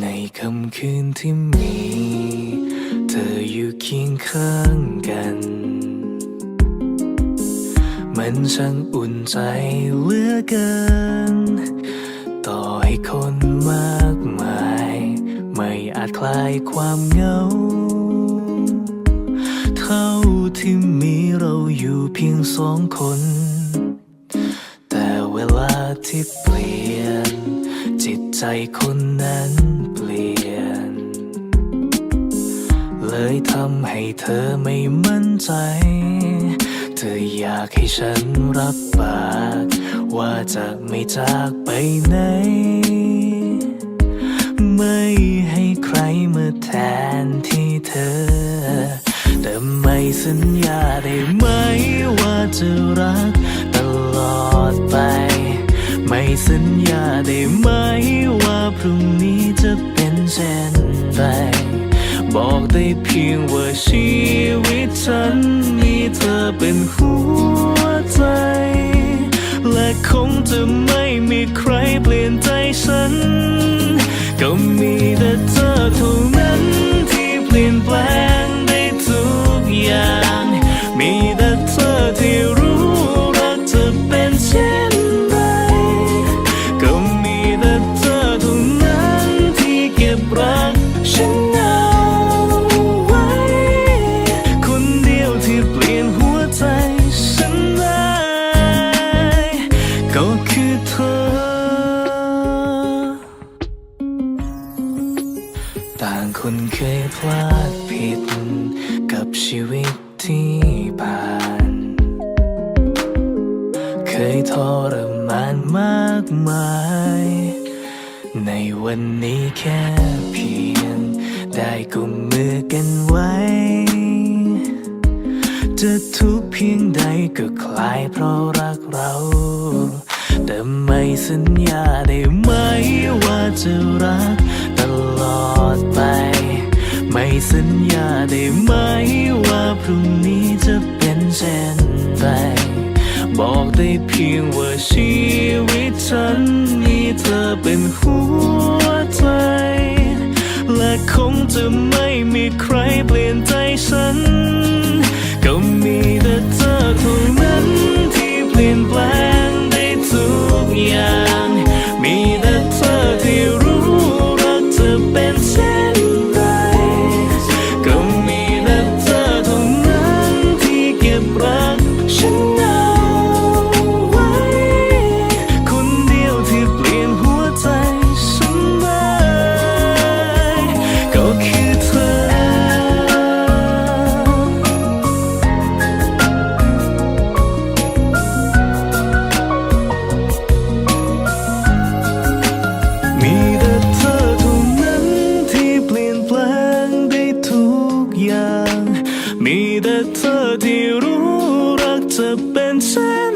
ในค่ำคืนที่มี เธออยู่เคียงข้างกัน มันช่างอุ่นใจเหลือเกิน ต่อให้คนมากมาย ไม่อาจคลายความเหงา เท่าที่มีเราอยู่เพียงสองคน แต่เวลาที่เปลี่ยน จิตใจคนนั้น เลยทำให้เธอไม่มั่นใจ เธออยากให้ฉันรับปาก ว่าจะไม่จากไปไหน ไม่ให้ใครมาแทนที่เธอ แต่ไม่สัญญาได้ไหมว่าจะรักตลอดไป ไม่สัญญาได้ไหม ได้เพียงว่าชีวิตฉันมีเธอเป็นหัวใจ และคงจะไม่มีใครเปลี่ยนใจฉัน คนเคยพลาดผิด กับชีวิตที่ผ่าน เคยทรมานมากมาย ในวันนี้แค่เพียง ได้กุมมือกันไว้ จะทุกเพียงใดก็คลายเพราะรักเรา แต่ไม่สัญญาได้ไหมว่าจะรัก สัญญาได้ไหมว่าพรุ่งนี้จะเป็นเช่นไรบอกได้เพียงว่าชีวิตฉันมีเธอเป็นหัวใจ และคงจะไม่มีใครเปลี่ยนใจฉันก็มีแต่เธอเท่านั้น เธอที่รู้รักเธอเป็นเช่น